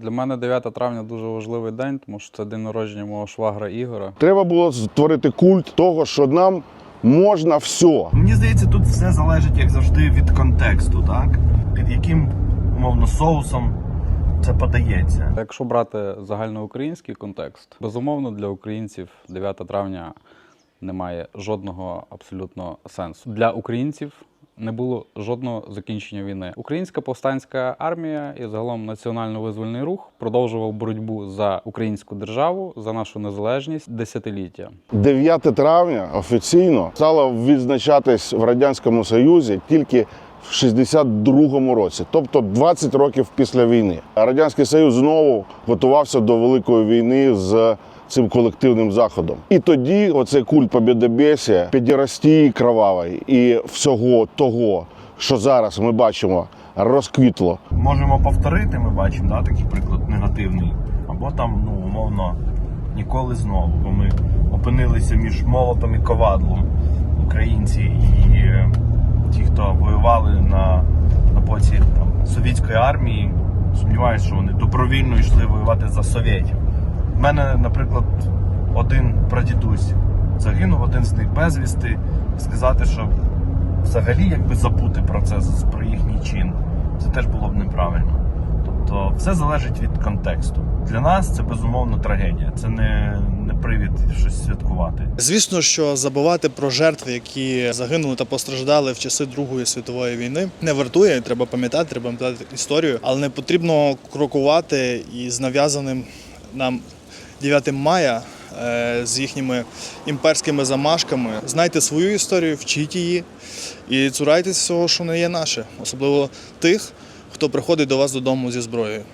Для мене 9 травня дуже важливий день, тому що це день народження мого швагра Ігора. Треба було створити культ того, що нам можна все. Мені здається, тут все залежить, як завжди, від контексту, так? Під яким, умовно, соусом це подається. Якщо брати загальноукраїнський контекст, безумовно для українців 9 травня не має жодного абсолютно сенсу. Для українців не було жодного закінчення війни. Українська повстанська армія і загалом національно-визвольний рух продовжував боротьбу за українську державу, за нашу незалежність десятиліття. 9 травня офіційно стало відзначатись в Радянському Союзі тільки в 62-му році, тобто 20 років після війни. Радянський Союз знову готувався до великої війни з цим колективним заходом. І тоді оцей культ побєдобєсія, підірості кровавий і всього того, що зараз ми бачимо, розквітло. Можемо повторити, ми бачимо, да, такий приклад негативний. Або там, ну, умовно, ніколи знову. Бо ми опинилися між молотом і ковадлом українці і там, армії. Сумніваюся, що вони добровільно йшли воювати за совєтів. У мене, наприклад, один прадідусь загинув, один з них безвісти. Сказати, що взагалі якби забути про це, про їхній чин, це теж було б неправильно. Все залежить від контексту. Для нас це безумовно трагедія. Це не, не привід щось святкувати. Звісно, що забувати про жертви, які загинули та постраждали в часи Другої світової війни, не вартує. Треба пам'ятати, треба пам'ятати історію, але не потрібно крокувати із нав'язаним нам 9 мая е, з їхніми імперськими замашками. Знайте свою історію, вчіть її і цурайтесь всього, що не є наше, особливо тих, хто приходить до вас додому зі зброєю.